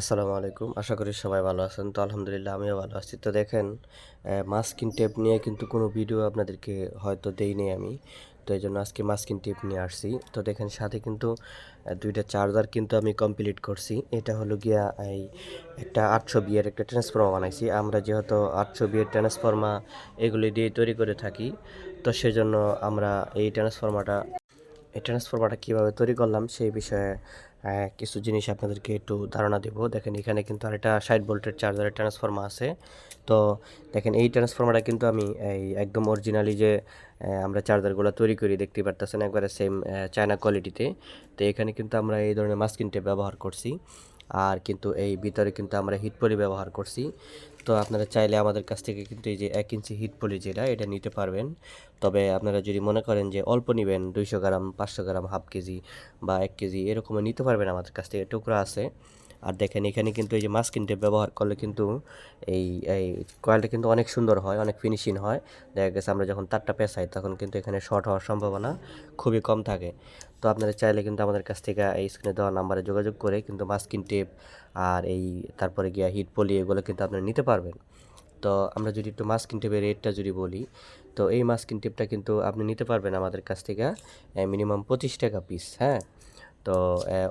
আসসালামু আলাইকুম। আশা করি সবাই ভালো আছেন। তো আলহামদুলিল্লাহ আমিও ভালো আছি। তো দেখেন মাস্কিন টেপ নিয়ে কিন্তু কোনো ভিডিও আপনাদেরকে হয়তো দেইনি আমি। তো এই জন্য আজকে মাস্কিন টেপ নিয়ে আসছি। তো দেখেন, সাথে কিন্তু দুইটা চার্জার কিন্তু আমি কমপ্লিট করছি। এটা হলো গিয়া এই একটা আটশো বিয়ের একটা ট্রান্সফর্মার বানাইছি। আমরা যেহেতু আটশো বিয়ের ট্রান্সফর্মা এগুলি দিয়ে তৈরি করে থাকি, তো সেজন্য আমরা এই ট্রান্সফর্মারটা এই ট্রান্সফরমারটা কীভাবে তৈরি করলাম সেই বিষয়ে কিছু জিনিস আপনাদেরকে একটু ধারণা দেব। দেখেন, এখানে কিন্তু আরেকটা সাইড ভোল্টের চার্জারের ট্রান্সফর্মার আছে। তো দেখেন, এই ট্রান্সফর্মারটা কিন্তু আমি এই একদম অরিজিনালি যে আমরা চার্জারগুলো তৈরি করি দেখতে পারতেছেন একবারে সেম চায়না কোয়ালিটিতে তো। এখানে কিন্তু আমরা এই ধরনের মাস্কিন টেপ ব্যবহার করছি। আর কিন্তু এই ভিতরে কিন্তু আমরা হিট পলি ব্যবহার করছি। তো আপনারা চাইলে আমাদের কাছ থেকে কিন্তু এই যে এক ইঞ্চি হিট পলি যেটা, এটা নিতে পারবেন। তবে আপনারা যদি মনে করেন যে অল্প নেবেন, দুইশো গ্রাম, পাঁচশো গ্রাম হাফ কেজি বা এক কেজি, এরকমও নিতে পারবেন আমাদের কাছ থেকে। টুকরা আছে। আর দেখেন এখানে কিন্তু এই যে মাস্কিন টেপ ব্যবহার করলে কিন্তু এই এই কয়েলটা কিন্তু অনেক সুন্দর হয়, অনেক ফিনিশিং হয়। দেখা গেছে আমরা যখন তারটা পেঁচাই তখন কিন্তু এখানে শর্ট হওয়ার সম্ভাবনা খুবই কম থাকে। তো আপনারা চাইলে কিন্তু আমাদের কাছ থেকে এই স্ক্রিনে দেওয়া নাম্বারে যোগাযোগ করে কিন্তু মাস্কিন টেপ আর এই তারপরে গিয়া হিট পলি এগুলো কিন্তু আপনারা নিতে পারবেন। তো আমরা যদি একটু মাস্কিন টেপের রেটটা যদি বলি, তো এই মাস্কিন টেপটা কিন্তু আপনি নিতে পারবেন আমাদের কাছ থেকে মিনিমাম পঁচিশ টাকা পিস হ্যাঁ? তো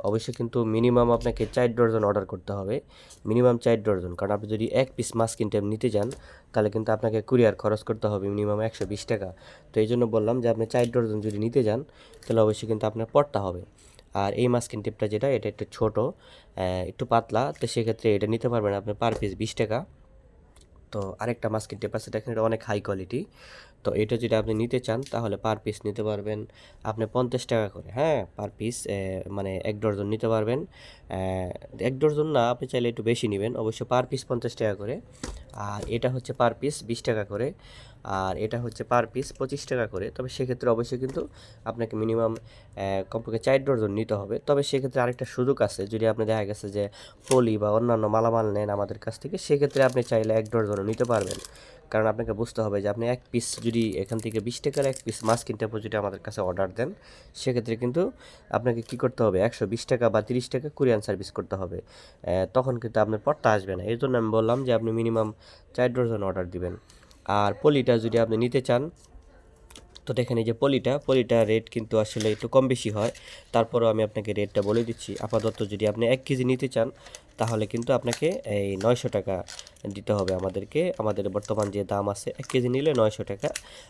অবশ্যই কিন্তু মিনিমাম আপনাকে চার ডজন অর্ডার করতে হবে। মিনিমাম চার ডজন, কারণ আপনি যদি এক পিস মাস্কিন টেপ নিতে যান, তাহলে কিন্তু আপনাকে কুরিয়ার খরচ করতে হবে মিনিমাম একশো বিশ টাকা। তো এই জন্য বললাম যে, আপনি চার ডজন যদি নিতে যান, তাহলে অবশ্যই কিন্তু আপনার পড়তে হবে। আর এই মাস্কিন টেপটা যেটা, এটা একটু ছোটো একটু পাতলা, তো সেক্ষেত্রে এটা নিতে পারবেন আপনি পার পিস বিশ টাকা। তো আরেকটা মাস্কের আছে দেখেন এটা অনেক হাই কোয়ালিটি তো এটা যদি আপনি নিতে চান, তাহলে পার পিস নিতে পারবেন। আপনি পঞ্চাশ টাকা করে হ্যাঁ পার পিস মানে এক ডজন নিতে পারবেন। এক ডজন না, আপনি চাইলে একটু বেশি নেবেন। অবশ্য পার পিস পঞ্চাশ টাকা করে। আর এটা হচ্ছে পার পিস বিশ টাকা করে। আর এটা হচ্ছে পার পিস পঁচিশ টাকা করে। তবে সেক্ষেত্রে অবশ্যই কিন্তু আপনাকে মিনিমাম কমপক্ষে চার ডজন নিতে হবে। তবে সেক্ষেত্রে আরেকটা সুযোগ আছে। যদি আপনি দেখা গেছে যে পলি বা অন্যান্য মালামাল নেন আমাদের কাছ থেকে, সেক্ষেত্রে আপনি চাইলে এক ডজনও নিতে পারবেন। কারণ আপনাকে বুঝতে হবে যে আপনি এক পিস যদি এখান থেকে বিশ টাকার এক পিস মাছ কিনতে যদি আমাদের কাছে অর্ডার দেন, সেক্ষেত্রে কিন্তু আপনাকে কি করতে হবে? একশো বিশ টাকা বা তিরিশ টাকা কুরিয়ান সার্ভিস করতে হবে। তখন কিন্তু আপনার পড়তে আসবে না। এই জন্য আমি বললাম যে আপনি মিনিমাম চার ডজন অর্ডার দিবেন। আর পলিটা যদি আপনি নিতে চান, তো দেখেন এই যে পলিটা পলিটা রেট কিন্তু আসলে একটু কম বেশি হয়। তারপরেও আমি আপনাকে রেটটা বলে দিচ্ছি। আপাতত যদি আপনি এক কেজি নিতে চান তাহলে কিন্তু আপনাকে এই নয়শো টাকা দিতে হবে আমাদেরকে। আমাদের বর্তমান যে দাম আছে, এক কেজি নিলে নয়শো টাকা।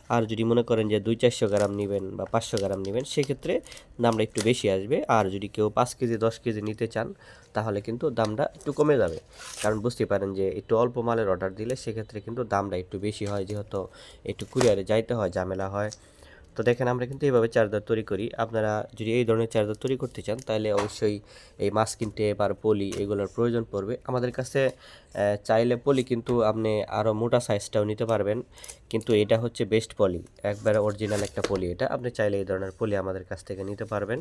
আর যদি মনে করেন যে দুই চারশো গ্রাম নেবেন বা পাঁচশো গ্রাম নেবেন, সেক্ষেত্রে দামটা একটু বেশি আসবে। আর যদি কেউ পাঁচ কেজি, দশ কেজি নিতে চান, তাহলে কিন্তু দামটা একটু কমে যাবে। কারণ বুঝতে পারেন যে একটু অল্প মালের অর্ডার দিলে সেক্ষেত্রে কিন্তু দামটা একটু বেশি হয়, যেহেতু একটু কুরিয়ারে যাইতে হয়, ঝামেলা হয়। তো দেখেন, আমরা কিন্তু এইভাবে চার্জার তৈরি করি। আপনারা যদি এই ধরনের চার্জার তৈরি করতে চান, তাহলে অবশ্যই এই মাস্কিন টেপ আর পলি এগুলোর প্রয়োজন পড়বে। আমাদের কাছে চাইলে পলি কিন্তু আপনি আরও মোটা সাইজটাও নিতে পারবেন। কিন্তু এটা হচ্ছে বেস্ট পলি। একবারে অরিজিনাল একটা পলি এটা। আপনি চাইলে এই ধরনের পলি আমাদের কাছ থেকে নিতে পারবেন।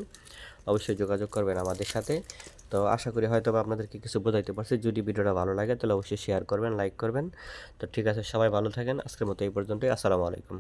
অবশ্যই যোগাযোগ করবেন আমাদের সাথে। তো আশা করি হয়তো আপনাদেরকে কিছু বোঝাইতে পারছি। যদি ভিডিওটা ভালো লাগে, তাহলে অবশ্যই শেয়ার করবেন লাইক করবেন। তো ঠিক আছে, সবাই ভালো থাকেন। আজকের মতো এই পর্যন্তই। আসসালামু আলাইকুম।